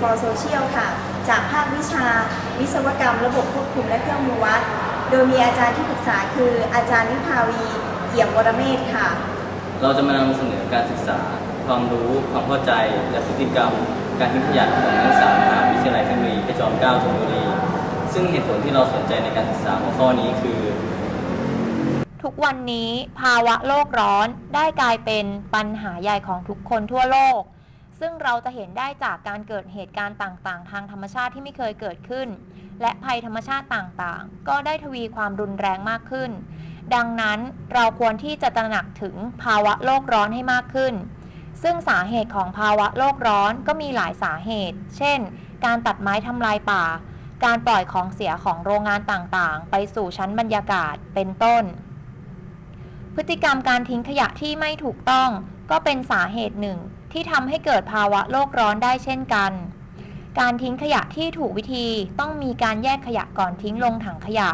for Social ค่ะ จากภาควิชา วิศวกรรม ระบบควบคุมและเครื่องมือวัด โดยมีอาจารย์ที่ปรึกษาคืออาจารย์วิภาวีเอี่ยมวรเมธค่ะ เราจะมานำเสนอการศึกษา ความรู้ ความเข้าใจ และพฤติกรรม การทิ้งขยะของนักศึกษามหาวิทยาลัยเทคโนโลยีพระจอมเกล้าธนบุรี ซึ่งเหตุผลที่เราสนใจในการศึกษาหัวข้อนี้คือทุกวันนี้ภาวะโลกร้อนได้กลายเป็นปัญหาใหญ่ของทุกคนทั่วโลก ซึ่งเราจะเห็นได้จากการเกิดเหตุการณ์ต่างๆ ทางธรรมชาติที่ไม่เคยเกิดขึ้น และภัยธรรมชาติต่างๆ ก็ได้ทวีความรุนแรงมากขึ้น ดังนั้นเราควรที่จะตระหนักถึงภาวะโลกร้อนให้มากขึ้น ซึ่งสาเหตุของภาวะโลกร้อนก็มีหลายสาเหตุ เช่น การตัดไม้ทำลายป่า การปล่อยของเสียของโรงงานต่างๆ ไปสู่ชั้นบรรยากาศ เป็นต้น พฤติกรรมการทิ้งขยะที่ไม่ถูกต้องก็เป็นสาเหตุหนึ่ง ที่ทำให้เกิดภาวะโลกร้อนได้เช่นกัน การทิ้งขยะที่ถูกวิธีต้องมีการแยกขยะก่อนทิ้งลงถังขยะ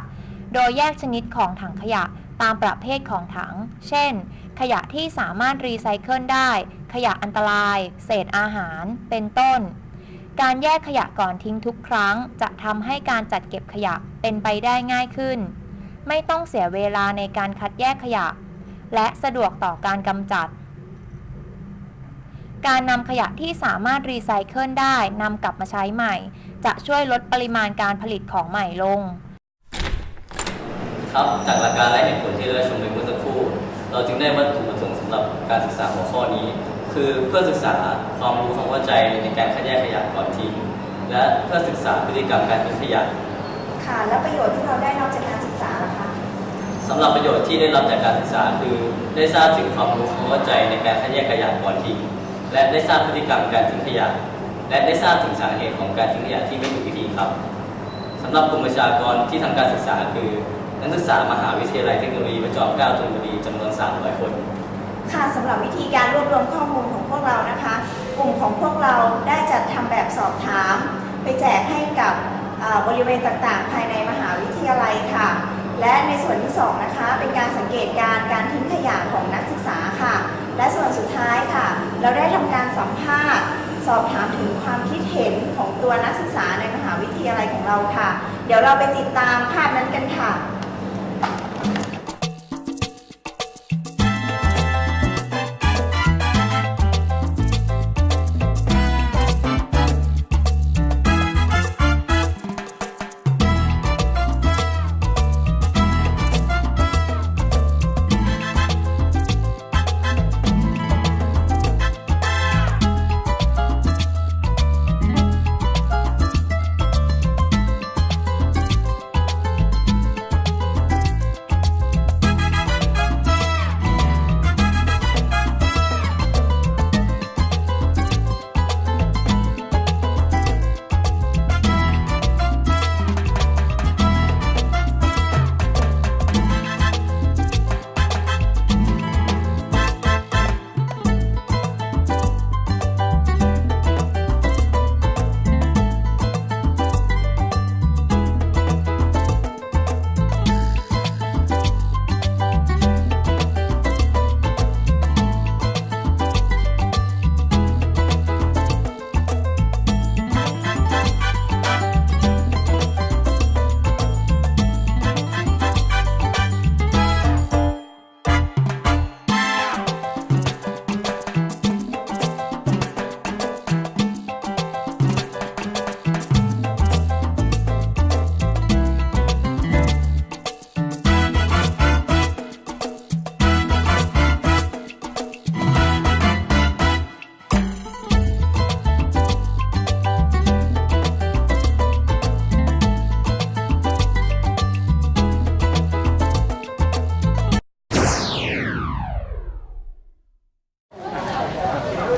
โดยแยกชนิดของถังขยะตามประเภทของถัง เช่น ขยะที่สามารถรีไซเคิลได้ ขยะอันตราย เศษอาหาร เป็นต้น การแยกขยะก่อนทิ้งทุกครั้ง จะทำให้การจัดเก็บขยะเป็นไปได้ง่ายขึ้น ไม่ต้องเสียเวลาในการคัดแยกขยะ และสะดวกต่อการกำจัด การนำขยะที่สามารถรีไซเคิลได้นำกลับมาใช้ใหม่ จะช่วยลดปริมาณการผลิตของใหม่ลง ครับ จากหลักการและเหตุผลที่เราได้ชมไปเมื่อสักครู่ เราจึงได้วัตถุประสงค์สำหรับการศึกษาหัวข้อนี้ คือเพื่อศึกษาความรู้ความเข้าใจในการคัดแยกขยะก่อนทิ้ง และเพื่อศึกษาพฤติกรรมการทิ้งขยะค่ะ และประโยชน์ที่เราได้รับจากการศึกษาล่ะคะสำหรับประโยชน์ที่ได้รับจากการศึกษาคือ ได้ทราบถึงความรู้ความเข้าใจในการคัดแยกขยะก่อนทิ้ง และได้ทราบพฤติกรรมการทิ้งขยะ และได้ทราบถึงสาเหตุของการทิ้งขยะที่ไม่ถูกวิธีครับสำหรับกลุ่มประชากรที่ทำการศึกษาคือ นักศึกษามหาวิทยาลัยเทคโนโลยีพระจอมเกล้าธนบุรีจำนวน 300 คน ค่ะสำหรับวิธีการรวบรวมข้อมูลของพวกเรานะคะ กลุ่มของพวกเราได้จัดทำแบบสอบถาม ไปแจกให้กับบริเวณต่างๆ ภายในมหาวิทยาลัยค่ะ และในส่วนที่สองนะคะเป็นการสังเกตการ์การทิ้งขยะของนักศึกษาค่ะ และส่วนสุดท้ายค่ะ เราได้ทำการสัมภาษณ์ สอบถามถึงความคิดเห็นของตัวนักศึกษาในมหาวิทยาลัยของเราค่ะ เดี๋ยวเราไปติดตามภาพนั้นกันค่ะ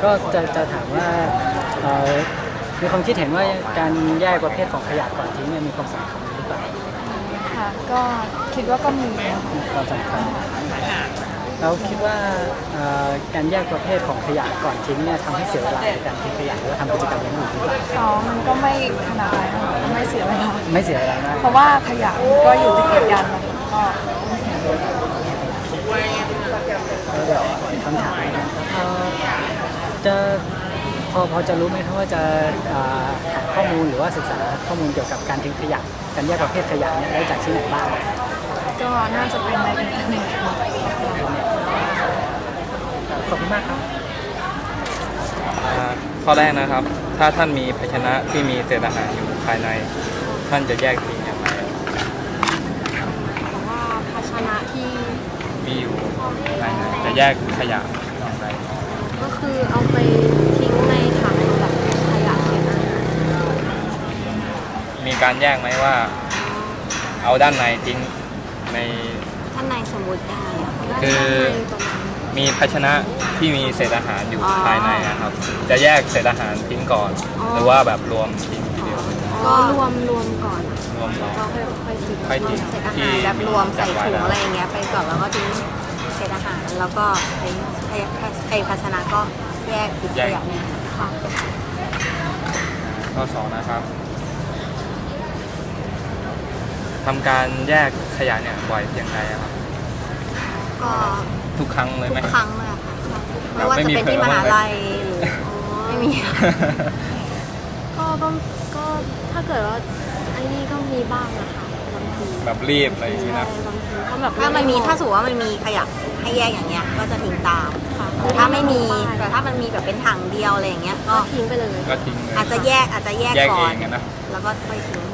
ก็จะจะถามว่าเอ่อมีความคิดเห็นว่าการแยกประเภทของขยะก่อนทิ้งเนี่ยมีความสำคัญหรือเปล่าค่ะก็คิดว่าก็มีมีความสำคัญเราคิดว่าเอ่อการแยกประเภทของขยะก่อนทิ้งเนี่ยทำให้เสียเวลาในการทิ้งขยะหรือว่าทำกิจกรรมอย่างอื่นหรือเปล่าอ๋อมันก็ไม่ขนาดนั้นค่ะไม่เสียเวลาไม่เสียเวลามาก เพราะว่าขยะมันก็อยู่ที่เกิดกันนะคะก็แล้วเดี๋ยวอีกคำถามนะครับเอ่อ จะพอพอจะรู้ไหมครับว่าจะอ่าหาข้อมูลหรือว่าศึกษาข้อมูลเกี่ยวกับการทิ้งขยะการแยกประเภทขยะเนี่ยได้จากที่ไหนบ้างก็น่าจะเป็นในอินเทอร์เน็ตค่ะขอบคุณมากครับอ่าข้อแรกนะครับ ถ้าท่านมีภาชนะที่มีเศษอาหารอยู่ภายใน ท่านจะแยกทิ้งอย่างไรเพราะว่าภาชนะที่มีอยู่ภายในจะแยกขยะอย่างไรก็ คือเอาไปทิ้งในถังแบบขยะเศษอาหารมีการแยกไหมว่า เอาด้านในทิ้งใน ท่านในสมมติยังไงอะคือด้านในประมาณมีภาชนะที่มีเศษอาหารอยู่อ๋อภายในนะครับ จะแยกเศษอาหารทิ้งก่อนอ๋อหรือว่าแบบรวมทิ้งทีเดียวก็รวมรวมก่อนรวมเหรอก็ค่อยค่อยทิ้งค่อยทิ้งเศษอาที่หารแบบรวมใส่จัดไว้ถุงแล้วอะไรอย่างเงี้ยไปก่อนแล้วก็ทิ้ง เศษอาหาร แล้วก็ไอ้ไอ้ไอ้ภาชนะก็แยกอีกขยะหนึงค่ะข้อสองนะครับทำการแยกขยะเนี่ยบ่อยเพียงใดอะครับ ก็ทุกครั้งเลยทุไหมกครั้งเลยอะค่ะไม่ว่าไม่จะมีเป็นที่เผลอมบ้างหาไหมลัยหรือไม่มีก็ต้องก็ถ้าเกิดว่าไอ้นี่ก็มีบ้างนะคะบางทีแบบรีบอะไรอย่างนี้ใช่นะบางทีก็ แบบถ้ามันมีถ้าสมมติว่ามันมีขยะให้แยกอย่างเงี้ย ก็จะทิ้งตาม ค่ะแต่ถ้าไม่มีแต่ถ้ามันมีแบบเป็นถังเดียวอะไรอย่างเงี้ยก็ก็ทิ้งไปเลย ก็ทิ้งเลยอาจจะแยกอาจจะแยกแยกก่เออน งอะนะ แล้วก็ค่อยทิ้ง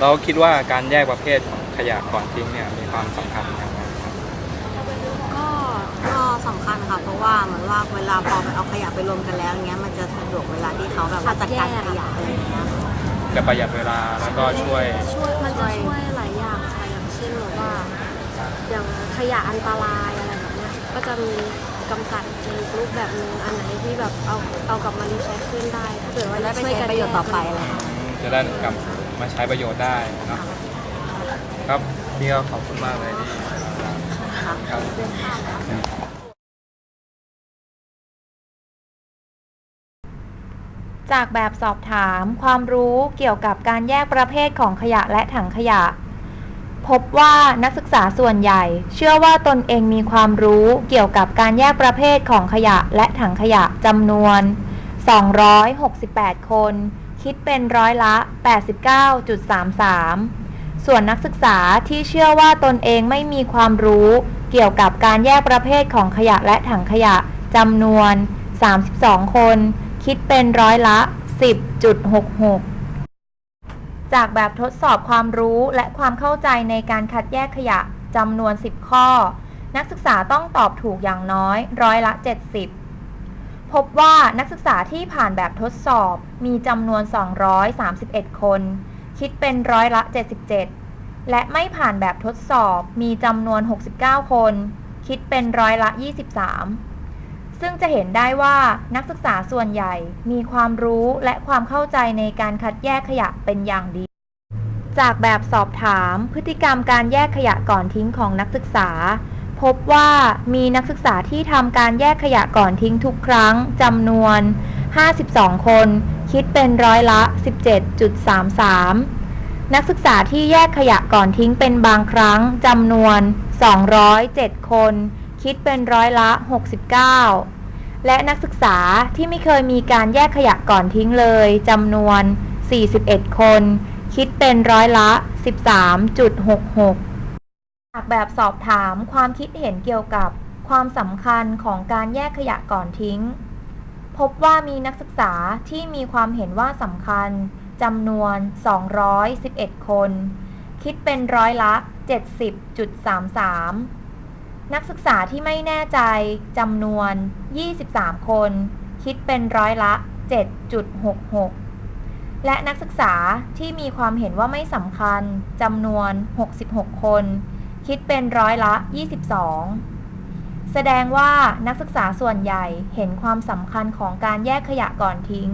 เราคิดว่าการแยกประเภทของขยะก่อนทิ้งเนี่ยมีความสำคัญอย่างไรครับ ก็ก็สำคัญค่ะ เพราะว่าเหมือนว่าเวลาพอไปเอาขยะไปรวมกันแล้วอย่างเงี้ยมันจะสะดวกเวลาที่เขาแบบว่าจัดการขยะอะไรอย่างเงี้ย จะประหยัดเวลาแล้วก็ช่วย ช่วยมันจะช่วยหลายอย่างค่ะอย่างเช่นแบบว่าอย่างขยะอันตรายอะไรแบบเนี้ยก็จะมีกำจัดในรูปแบบหนึงอันไหนที่แบบเอาเอากลับมารีไซเคิลได้ ถ้าเกิดว่าได้ไปช่วยใช้กันประโยชน์ต่อไปแกอะไรอย่างเงี้ยจะได้กลับมาใช้ประโยชน์ได้เนอะครับพี่ก็ขอบคุณมากเลยที่ครับ จากแบบสอบถามความรู้เกี่ยวกับการแยกประเภทของขยะและถังขยะ พบว่านักศึกษาส่วนใหญ่ เชื่อว่าตนเองมีความรู้เกี่ยวกับการแยกประเภทของขยะและถังขยะจำนวน 268 คน คิดเป็นร้อยละ 89.33 ส่วนนักศึกษาที่เชื่อว่าตนเองไม่มีความรู้เกี่ยวกับการแยกประเภทของขยะและถังขยะจำนวน 32 คน คิดเป็นร้อยละ 10.66 จากแบบทดสอบความรู้และความเข้าใจในการคัดแยกขยะจำนวน 10 ข้อ นักศึกษาต้องตอบถูกอย่างน้อยร้อยละ 70 พบว่านักศึกษาที่ผ่านแบบทดสอบมีจำนวน 231 คน คิดเป็นร้อยละ 77 และไม่ผ่านแบบทดสอบมีจำนวน 69 คน คิดเป็นร้อยละ 23 ซึ่งจะเห็นได้ว่านักศึกษาส่วนใหญ่มีความรู้และความเข้าใจในการคัดแยกขยะเป็นอย่างดี จากแบบสอบถามพฤติกรรมการแยกขยะก่อนทิ้งของนักศึกษา พบว่ามีนักศึกษาที่ทำการแยกขยะก่อนทิ้งทุกครั้งจำนวน 52 คน คิดเป็นร้อยละ 17.33 นักศึกษาที่แยกขยะก่อนทิ้งเป็นบางครั้งจำนวน 207 คน คิดเป็นร้อยละ 69 และนักศึกษาที่ไม่เคยมีการแยกขยะก่อนทิ้งเลยจำนวน 41 คน คิดเป็นร้อยละ 13.66 จากแบบสอบถามความคิดเห็นเกี่ยวกับความสำคัญของการแยกขยะก่อนทิ้ง พบว่ามีนักศึกษาที่มีความเห็นว่าสำคัญจำนวน 211 คน คิดเป็นร้อยละ 70.33 นักศึกษาที่ไม่แน่ใจจำนวน 23 คน คิดเป็นร้อยละ 7.66 และนักศึกษาที่มีความเห็นว่าไม่สำคัญจำนวน 66 คน คิดเป็นร้อยละ 22 แสดงว่านักศึกษาส่วนใหญ่เห็นความสำคัญของการแยกขยะก่อนทิ้ง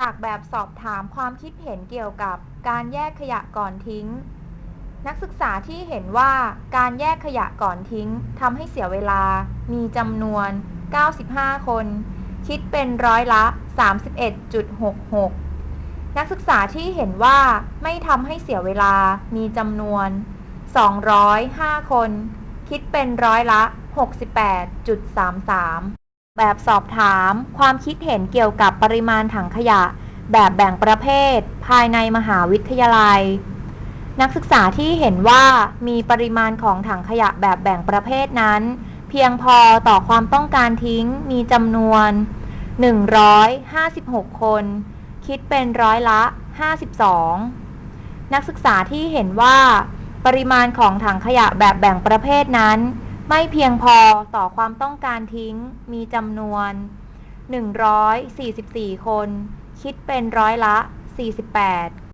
จากแบบสอบถามความคิดเห็นเกี่ยวกับการแยกขยะก่อนทิ้ง นักศึกษาที่เห็นว่าการแยกขยะก่อนทิ้งทำให้เสียเวลา มีจำนวน 95 คน คิดเป็นร้อยละ 31.66 นักศึกษาที่เห็นว่าไม่ทำให้เสียเวลา มีจำนวน 205 คน คิดเป็นร้อยละ 68.33 แบบสอบถามความคิดเห็นเกี่ยวกับปริมาณถังขยะ แบบแบ่งประเภท ภายในมหาวิทยาลัย นักศึกษาที่เห็นว่ามีปริมาณของถังขยะแบบแบ่งประเภทนั้น เพียงพอต่อความต้องการทิ้งมีจำนวน 156 คน คิดเป็นร้อยละ 52 นักศึกษาที่เห็นว่า ปริมาณของถังขยะแบบแบ่งประเภทนั้น ไม่เพียงพอต่อความต้องการทิ้งมีจำนวน 144 คน คิดเป็นร้อยละ 48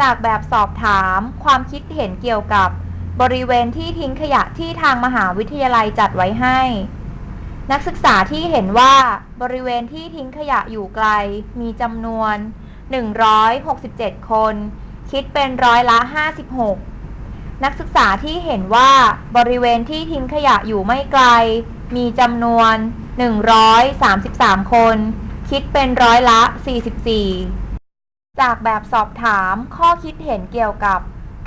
จากแบบสอบถามความคิดเห็นเกี่ยวกับบริเวณที่ทิ้งขยะที่ทางมหาวิทยาลัยจัดไว้ให้ นักศึกษาที่เห็นว่าบริเวณที่ทิ้งขยะอยู่ไกลมีจำนวน 167 คน คิดเป็นร้อยละ 56 นักศึกษาที่เห็นว่าบริเวณที่ทิ้งขยะอยู่ไม่ไกล มีจำนวน 133 คน คิดเป็นร้อยละ 44 จากแบบสอบถามข้อคิดเห็นเกี่ยวกับ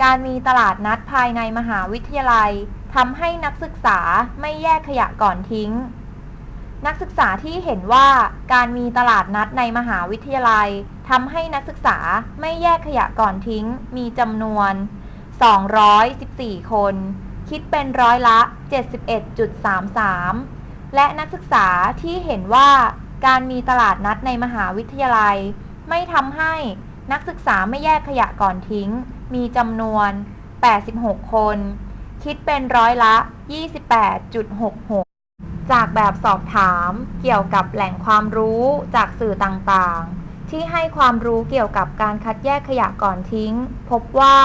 การมีตลาดนัดภายในมหาวิทยาลัยทำให้นักศึกษาไม่แยกขยะก่อนทิ้ง นักศึกษาที่เห็นว่าการมีตลาดนัดในมหาวิทยาลัยทำให้นักศึกษาไม่แยกขยะก่อนทิ้ง มีจำนวน 214 คน คิดเป็นร้อยละ 71.33 และนักศึกษาที่เห็นว่าการมีตลาดนัดในมหาวิทยาลัย ไม่ทำให้นักศึกษาไม่แยกขยะก่อนทิ้ง มีจำนวน 86 คน คิดเป็นร้อยละ 28.66 จากแบบสอบถามเกี่ยวกับแหล่งความรู้จากสื่อต่างๆ ที่ให้ความรู้เกี่ยวกับการคัดแยกขยะก่อนทิ้ง พบว่า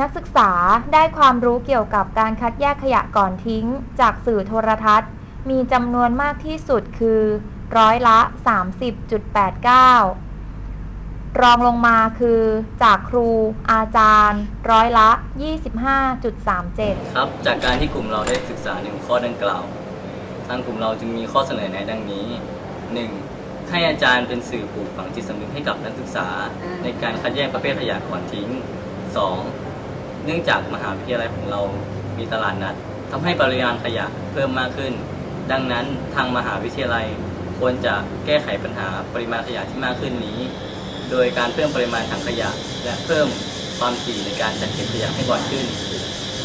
นักศึกษาได้ความรู้เกี่ยวกับการคัดแยกขยะก่อนทิ้ง จากสื่อโทรทัศน์ มีจำนวนมากที่สุดคือ ร้อยละ 30.89 รองลงมาคือจากครูอาจารย์ ร้อยละ 25.37 ครับ จากการที่กลุ่มเราได้ศึกษาหนึ่งข้อดังกล่าว ทางกลุ่มเราจึงมีข้อเสนอแนะดังนี้ 1. ให้อาจารย์เป็นสื่อปลูกฝังจิตสำนึกให้กับนักศึกษา ในการคัดแยกประเภทขยะก่อนทิ้ง 2. เนื่องจากมหาวิทยาลัยของเรามีตลาดนัดทำให้ปริมาณขยะเพิ่มมากขึ้น ดังนั้นทางมหาวิทยาลัยควรจะแก้ไขปัญหาปริมาณขยะที่มากขึ้นนี้ โดยการเพิ่มปริมาณถังขยะ และเพิ่มความถี่ในการจัดเก็บขยะให้บ่อยขึ้น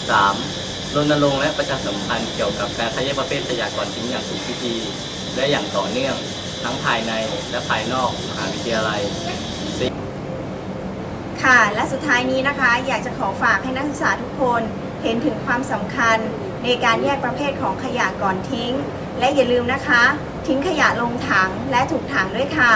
3. รณรงค์และประชาสัมพันธ์เกี่ยวกับการคัดแยกประเภทขยะก่อนทิ้งอย่างถูกวิธี และอย่างต่อเนื่อง ทั้งภายในและภายนอกมหาวิทยาลัยค่ะและสุดท้ายนี้นะคะอยากจะขอฝากให้นักศึกษาทุกคนเห็นถึงความสำคัญในการแยกประเภทของขยะก่อนทิ้ง และอย่าลืมนะคะ ทิ้งขยะลงถังและถูกถังด้วยค่ะ